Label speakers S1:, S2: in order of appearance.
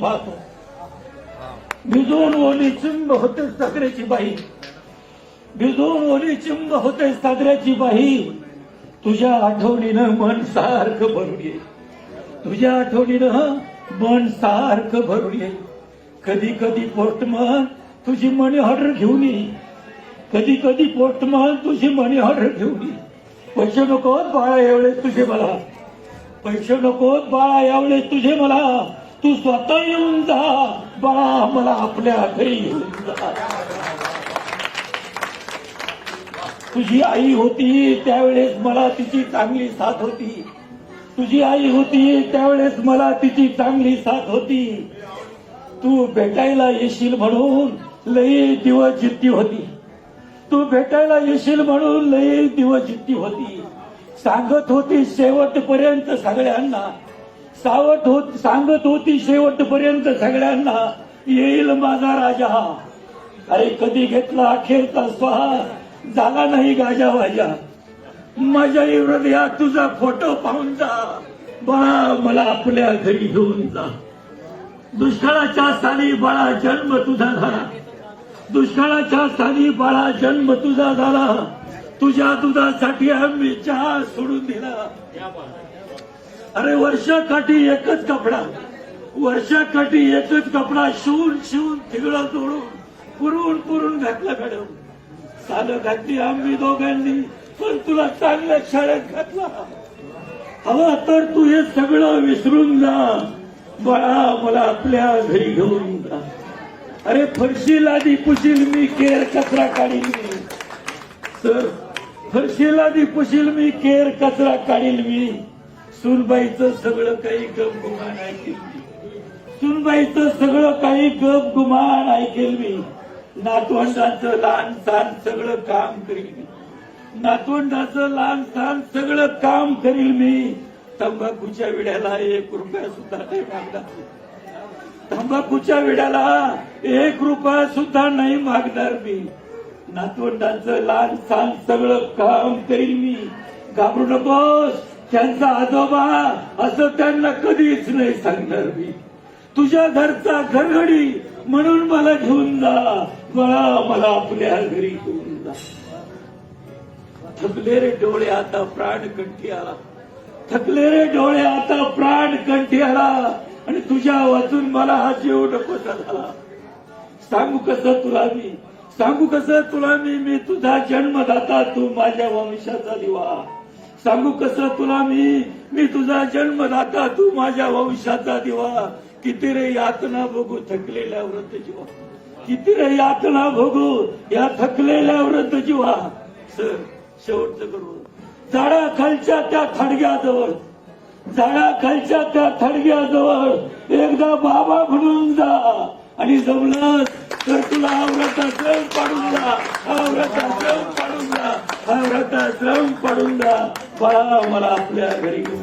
S1: पाहतो. भिजून ओली चिंब होते सागऱ्याची बाई. भिजून ओली चिंब होते सागऱ्याची बाई. तुझ्या आठवणीनं मन सारखं भरून ये. तुझ्या आठवणीनं मन सारखं भरून ये. कधी कधी पोस्टमन तुझी मनी ऑर्डर घेऊन ये. कधी कधी पोस्टमन तुझी मनी ऑर्डर घेऊन ये. पैसे नकोत बाळा यावेळेस तुझे मला. पैसे नकोत बाळा यावेळेस तुझे मला. तू स्वतः येऊन जा. बाळा मला आपल्या घरी येऊन जा. तुझी आई होती त्यावेळेस मला तिची चांगली साथ होती. तुझी आई होती त्यावेळेस मला तिची चांगली साथ होती. तू भेटायला येशील म्हणून लई दिवस जिद्दी होती. तू भेटायला येशील म्हणून लई दिवस जिद्दी होती. सांगत होती शेवटपर्यंत सगळ्यांना. सावत होत सांगत होती शेवटपर्यंत सगळ्यांना येईल माझा राजा. अरे कधी घेतला अखेरचा स्वाहा? झाला नाही गाजा वाजा. माझ्या हृदयात तुझा फोटो पाहून जा. बाळा मला आपल्या घरी घेऊन जा. दुष्काळाच्या साली बाळा जन्म तुझा झाला. दुष्काळाच्या साली बाळा जन्म तुझा झाला. तुझ्या दुधासाठी आम्ही चहा सोडून दिला. अरे वर्षाकाठी एकच कपडा. वर्षाकाठी एकच कपडा शिवून शिवून तिगडं तोडून पुरून पुरून घातला मॅडम. सालं घातली आम्ही दोघांनी पण तुला चांगल्या शाळेत घातला. हवा तर तू हे सगळं विसरून जा. बाळा मला आपल्या घरी घेऊन जा. अरे फरशील आधी पुशील मी केर कचरा काढील मी. सर फरशील आधी पुशील मी केर कचरा काढील मी. सुनबाईचं सगळं काही गप गुमान ऐकेल मी. सुनबाईचं सगळं काही गप गुमान ऐकेल मी. नातवंडाचं लहान सहान सगळं काम करील मी. नातवंडाचं लहान सहान सगळं काम करील मी. तंबाखूच्या विड्याला एक रुपया सुद्धा नाही मागणार. तंबाखूच्या विड्याला एक रुपया सुद्धा नाही मागणार मी. नातवंडांचं लहान सहान सगळं काम करील मी. घाबरू नकोस. त्यांचा आजोबा असं त्यांना कधीच नाही सांगणार मी. तुझ्या घरचा घरघडी म्हणून मला घेऊन जा. मला मला आपल्या घरी घेऊन जा. थकले रे डोळे आता प्राण कंठी आला थकले रे डोळे आता प्राण कंठी आला आणि तुझ्या वाचून मला हा जीव नकोसा झाला. सांगू कसं तुला मी? सांगू कसं तुला मी? मी तुझा जन्मदाता तू माझ्या वंशाचा दिवा. सांगू कसं तुला मी? मी तुझा जन्मदाता तू माझ्या वंशाचा दिवा. किती रे यातना बघू थकलेल्या व्रत जीवा किती रे यातना बघू या थकलेल्या व्रत जीवा सर शेवटचं करू. झाडा खालच्या त्या थडग्याजवळ. झाडाखालच्या त्या थडग्याजवळ. एकदा बाबा म्हणून जा आणि जमलं तर तुला हा व्रताश्रम पाडून जा. हा व्रताश्रम पाडून पडून द्या. व्रताश्रम पाडून बाळा मला आपल्या घरी. घेऊन